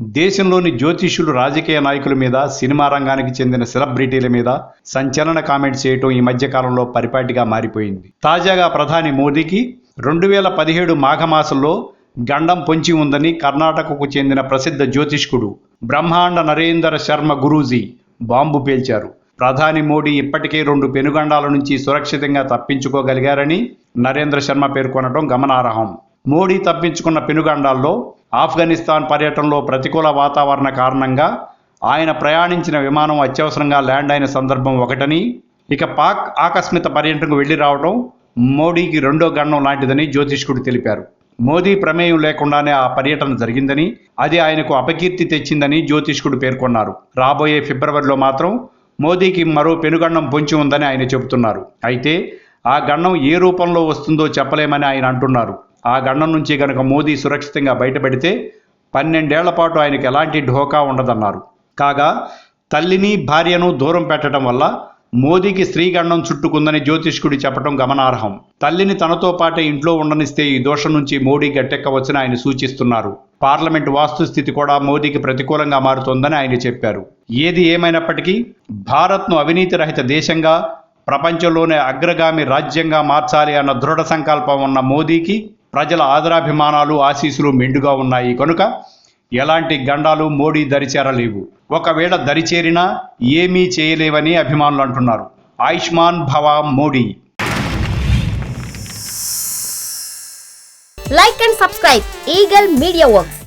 దేశంలోని జ్యోతిష్యులు రాజకీయ నాయకుల మీద సినిమా రంగానికి చెందిన సెలబ్రిటీల మీద సంచలన కామెంట్స్ చేయటం ఈ మధ్య కాలంలో పరిపాటిగా మారిపోయింది. తాజాగా ప్రధాని మోదీకి రెండు వేల పదిహేడు మాఘమాసంలో గండం పొంచి ఉందని కర్ణాటకకు చెందిన ప్రసిద్ధ జ్యోతిష్కుడు బ్రహ్మాండ నరేందర్ శర్మ గురూజీ బాంబు పేల్చారు. ప్రధాని మోడీ ఇప్పటికే రెండు పెనుగండాల నుంచి సురక్షితంగా తప్పించుకోగలిగారని నరేంద్ర శర్మ పేర్కొనడం గమనార్హం. మోడీ తప్పించుకున్న పెనుగండాల్లో ఆఫ్ఘనిస్తాన్ పర్యటనలో ప్రతికూల వాతావరణ కారణంగా ఆయన ప్రయాణించిన విమానం అత్యవసరంగా ల్యాండ్ అయిన సందర్భం ఒకటని ఇక పాక్ ఆకస్మిక పర్యటనకు వెళ్ళి రావడం మోడీకి రెండో గండం లాంటిదని జ్యోతిష్కుడు తెలిపారు. మోదీ ప్రమేయం లేకుండానే ఆ పర్యటన జరిగిందని అది ఆయనకు అపకీర్తి తెచ్చిందని జ్యోతిష్కుడు పేర్కొన్నారు. రాబోయే ఫిబ్రవరిలో మాత్రం మోదీకి మరో పెనుగండం పొంచి ఉందని ఆయన చెబుతున్నారు. అయితే ఆ గండం ఏ రూపంలో వస్తుందో చెప్పలేమని ఆయన అంటున్నారు. ఆ గండం నుంచి గనక మోదీ సురక్షితంగా బయటపడితే పన్నెండేళ్ళ పాటు ఆయనకు ఎలాంటి ఢోకా ఉండదన్నారు. కాగా తల్లిని భార్యను దూరం పెట్టడం వల్ల మోదీకి స్త్రీగండం చుట్టుకుందని జ్యోతిష్కుడి చెప్పడం గమనార్హం. తల్లిని తనతో పాటే ఇంట్లో ఉండనిస్తే ఈ దోషం నుంచి మోడీ గట్టెక్కవచ్చని ఆయన సూచిస్తున్నారు. పార్లమెంట్ వాస్తుస్థితి కూడా మోదీకి ప్రతికూలంగా మారుతోందని ఆయన చెప్పారు. ఏది ఏమైనప్పటికీ భారత్ను అవినీతి రహిత దేశంగా ప్రపంచంలోనే అగ్రగామి రాజ్యంగా మార్చాలి అన్న దృఢ సంకల్పం ఉన్న మోదీకి ప్రజల ఆదరాభిమానాలు ఆశీస్సులు మెండుగా ఉన్నాయి. కనుక ఎలాంటి గండాలు మోడీ దరిచేరలేవు ఒకవేళ దరిచేరినా ఏమీ చేయలేవని అభిమానులు అంటున్నారు. ఆయుష్మాన్ భవ Modi. Like and subscribe eagle media works